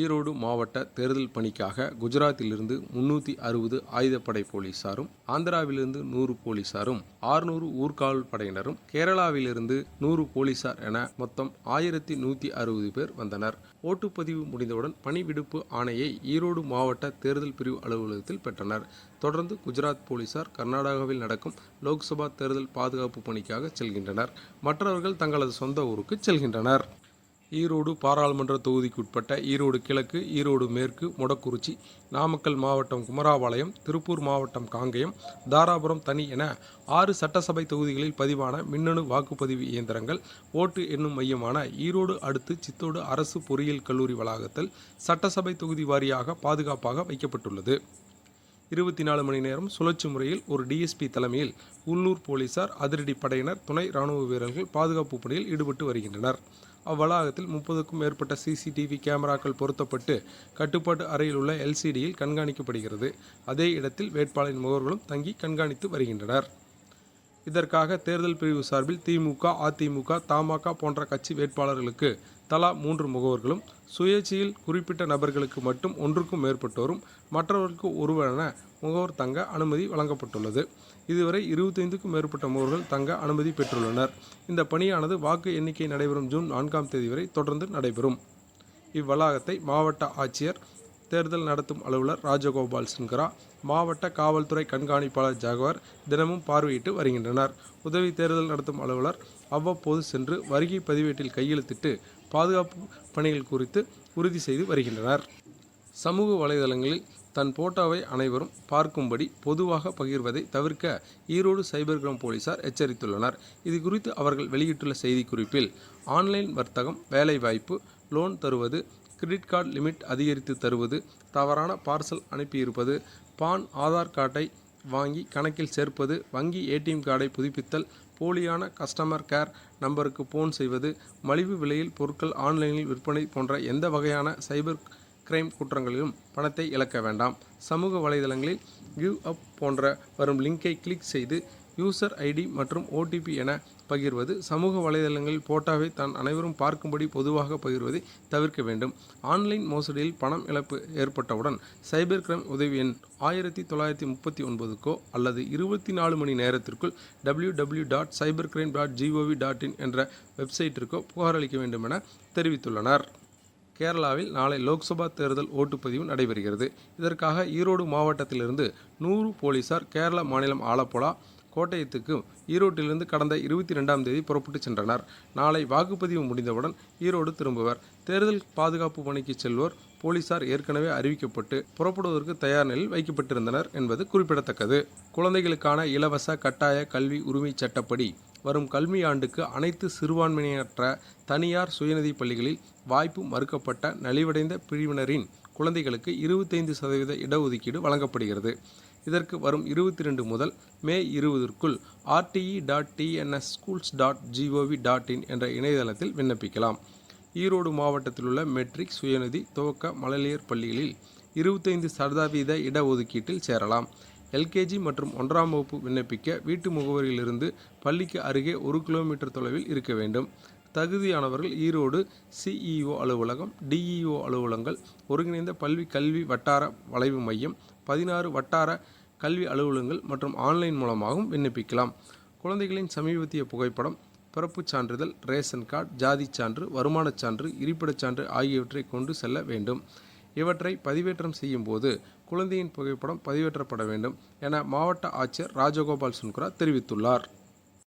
ஈரோடு மாவட்ட தேர்தல் பணிக்காக குஜராத்திலிருந்து முன்னூற்றி அறுபது ஆயுதப்படை போலீசாரும் ஆந்திராவிலிருந்து நூறு போலீசாரும் ஆறுநூறு ஊர்காவல் படையினரும் கேரளாவிலிருந்து நூறு போலீசார் என மொத்தம் ஆயிரத்தி நூற்றி அறுபது பேர் வந்தனர். ஓட்டுப்பதிவு முடிந்தவுடன் பணி விடுப்பு ஆணையை ஈரோடு மாவட்ட தேர்தல் பிரிவு அலுவலகத்தில் பெற்றனர். தொடர்ந்து குஜராத் போலீசார் கர்நாடகாவில் நடக்கும் லோக்சபா தேர்தல் பாதுகாப்பு பணிக்காக செல்கின்றனர். மற்றவர்கள் தங்களது சொந்த ஊருக்கு செல்கின்றனர். ஈரோடு பாராளுமன்ற தொகுதிக்குட்பட்ட ஈரோடு கிழக்கு ஈரோடு மேற்கு மொடக்குறிச்சி நாமக்கல் மாவட்டம் குமராபாளையம் திருப்பூர் மாவட்டம் காங்கயம் தாராபுரம் தனி என ஆறு சட்டசபை தொகுதிகளில் பதிவான மின்னணு வாக்குப்பதிவு இயந்திரங்கள் ஓட்டு எண்ணும் மையமான ஈரோடு அடுத்து சித்தோடு அரசு பொறியியல் கல்லூரி வளாகத்தில் சட்டசபை தொகுதி வாரியாக பாதுகாப்பாக வைக்கப்பட்டுள்ளது. இருபத்தி நாலு மணி நேரம் சுழற்சி முறையில் ஒரு டிஎஸ்பி தலைமையில் உள்ளூர் போலீசார் அதிரடி படையினர் துணை ராணுவ வீரர்கள் பாதுகாப்பு பணியில் ஈடுபட்டு வருகின்றனர். அவ்வளாகத்தில் முப்பதுக்கும் மேற்பட்ட சிசிடிவி கேமராக்கள் பொருத்தப்பட்டு கட்டுப்பாட்டு அறையில் உள்ள எல்சிடியில் கண்காணிக்கப்படுகிறது. அதே இடத்தில் வேட்பாளரின் முகவர்களும் தங்கி கண்காணித்து வருகின்றனர். இதற்காக தேர்தல் பிரிவு சார்பில் திமுக அதிமுக தமாக போன்ற கட்சி வேட்பாளர்களுக்கு தலா மூன்று முகவர்களும் சுயேட்சையில் குறிப்பிட்ட நபர்களுக்கு மட்டும் ஒன்றுக்கும் மேற்பட்டோரும் மற்றவர்களுக்கு ஒருவரென முகவர் தங்க அனுமதி வழங்கப்பட்டுள்ளது. இதுவரை இருபத்தைந்துக்கும் மேற்பட்ட முகவர்கள் தங்க அனுமதி பெற்றுள்ளனர். இந்த பணியானது வாக்கு எண்ணிக்கை நடைபெறும் ஜூன் நான்காம் தேதி வரை தொடர்ந்து நடைபெறும். இவ்வளாகத்தை மாவட்ட ஆட்சியர் தேர்தல் நடத்தும் அலுவலர் ராஜகோபால் சின்கரா மாவட்ட காவல்துறை கண்காணிப்பாளர் ஜாகவர் தினமும் பார்வையிட்டு வருகின்றனர். உதவி தேர்தல் நடத்தும் அலுவலர் அவ்வப்போது சென்று வருகை பதிவேட்டில் கையெழுத்திட்டு பாதுகாப்பு பணிகள் குறித்து உறுதி செய்து வருகின்றனர். சமூக வலைதளங்களில் தன் போட்டோவை அனைவரும் பார்க்கும்படி பொதுவாக பகிர்வதை தவிர்க்க ஈரோடு சைபர்கிராம் போலீசார் எச்சரித்துள்ளனர். இது குறித்து அவர்கள் வெளியிட்டுள்ள செய்திக்குறிப்பில் ஆன்லைன் வர்த்தகம் வேலைவாய்ப்பு லோன் தருவது கிரெடிட் கார்டு லிமிட் அதிகரித்து தருவது தவறான பார்சல் அனுப்பியிருப்பது பான் ஆதார் கார்டை வாங்கி கணக்கில் சேர்ப்பது வங்கி ஏடிஎம் கார்டை புதுப்பித்தல் போலியான கஸ்டமர் கேர் நம்பருக்கு போன் செய்வது மலிவு விலையில் பொருட்கள் ஆன்லைனில் விற்பனை போன்ற எந்த வகையான சைபர் கிரைம் குற்றங்களிலும் பணத்தை இழக்க வேண்டாம். சமூக வலைதளங்களில் கிவ் அப் போன்ற வரும் லிங்கை கிளிக் செய்து யூசர் ஐடி மற்றும் ஓடிபி என பகிர்வது. சமூக வலைதளங்களில் போட்டாவை தான் அனைவரும் பார்க்கும்படி பொதுவாக பகிர்வதை தவிர்க்க வேண்டும். ஆன்லைன் மோசடியில் பணம் இழப்பு ஏற்பட்டவுடன் சைபர் கிரைம் உதவி எண் ஆயிரத்தி தொள்ளாயிரத்தி முப்பத்தி ஒன்பதுக்கோ அல்லது இருபத்தி நாலு மணி நேரத்திற்குள் W W dot cyber crime dot gov dot in என்ற வெப்சைட்டிற்கோ புகாரளிக்க வேண்டும் என தெரிவித்துள்ளனர். கேரளாவில் நாளை லோக்சபா தேர்தல் ஓட்டுப்பதிவு நடைபெறுகிறது. இதற்காக ஈரோடு மாவட்டத்திலிருந்து நூறு போலீசார் கேரள மாநிலம் ஆலப்புழா கோட்டயத்துக்கு ஈரோட்டிலிருந்து கடந்த இருபத்தி ரெண்டாம் தேதி புறப்பட்டு சென்றனர். நாளை வாக்குப்பதிவு முடிந்தவுடன் ஈரோடு திரும்புவர். தேர்தல் பாதுகாப்பு பணிக்கு செல்வோர் போலீசார் ஏற்கனவே அறிவிக்கப்பட்டு புறப்படுவதற்கு தயார் நிலையில் வைக்கப்பட்டிருந்தனர் என்பது குறிப்பிடத்தக்கது. குழந்தைகளுக்கான இலவச கட்டாய கல்வி உரிமை சட்டப்படி வரும் கல்வி ஆண்டுக்கு அனைத்து சிறுபான்மையினற்ற தனியார் சுயநிதி பள்ளிகளில் வாய்ப்பு மறுக்கப்பட்ட நலிவடைந்த பிரிவினரின் குழந்தைகளுக்கு இருபத்தைந்து சதவீத இடஒதுக்கீடு வழங்கப்படுகிறது. இதற்கு வரும் இருபத்தி ரெண்டு முதல் மே இருபதற்குள் RTE dot TNS schools dot gov dot in என்ற இணையதளத்தில் விண்ணப்பிக்கலாம். ஈரோடு மாவட்டத்தில் உள்ள மெட்ரிக் சுயநிதி துவக்க மழலையர் பள்ளிகளில் இருபத்தைந்து சதவீத இடஒதுக்கீட்டில் சேரலாம். எல்கேஜி மற்றும் ஒன்றாம் வகுப்பு விண்ணப்பிக்க வீட்டு முகவரியிலிருந்து பள்ளிக்கு அருகே ஒரு கிலோமீட்டர் தொலைவில் இருக்க வேண்டும். தகுதியானவர்கள் ஈரோடு சிஇஓ அலுவலகம் டிஇஓ அலுவலகங்கள் ஒருங்கிணைந்த பல்வி கல்வி வட்டார வளைவு மையம் பதினாறு வட்டார கல்வி அலுவலகங்கள் மற்றும் ஆன்லைன் மூலமாகவும் விண்ணப்பிக்கலாம். குழந்தைகளின் சமீபத்திய புகைப்படம் பிறப்புச் சான்றிதழ் ரேஷன் கார்டு ஜாதிச் சான்று வருமானச் சான்று இருப்பிடச் சான்று ஆகியவற்றை கொண்டு செல்ல வேண்டும். இவற்றை பதிவேற்றம் செய்யும் போது குழந்தையின் புகைப்படம் பதிவேற்றப்பட வேண்டும் என மாவட்ட ஆட்சியர் ராஜகோபால் சுன்குரா தெரிவித்துள்ளார்.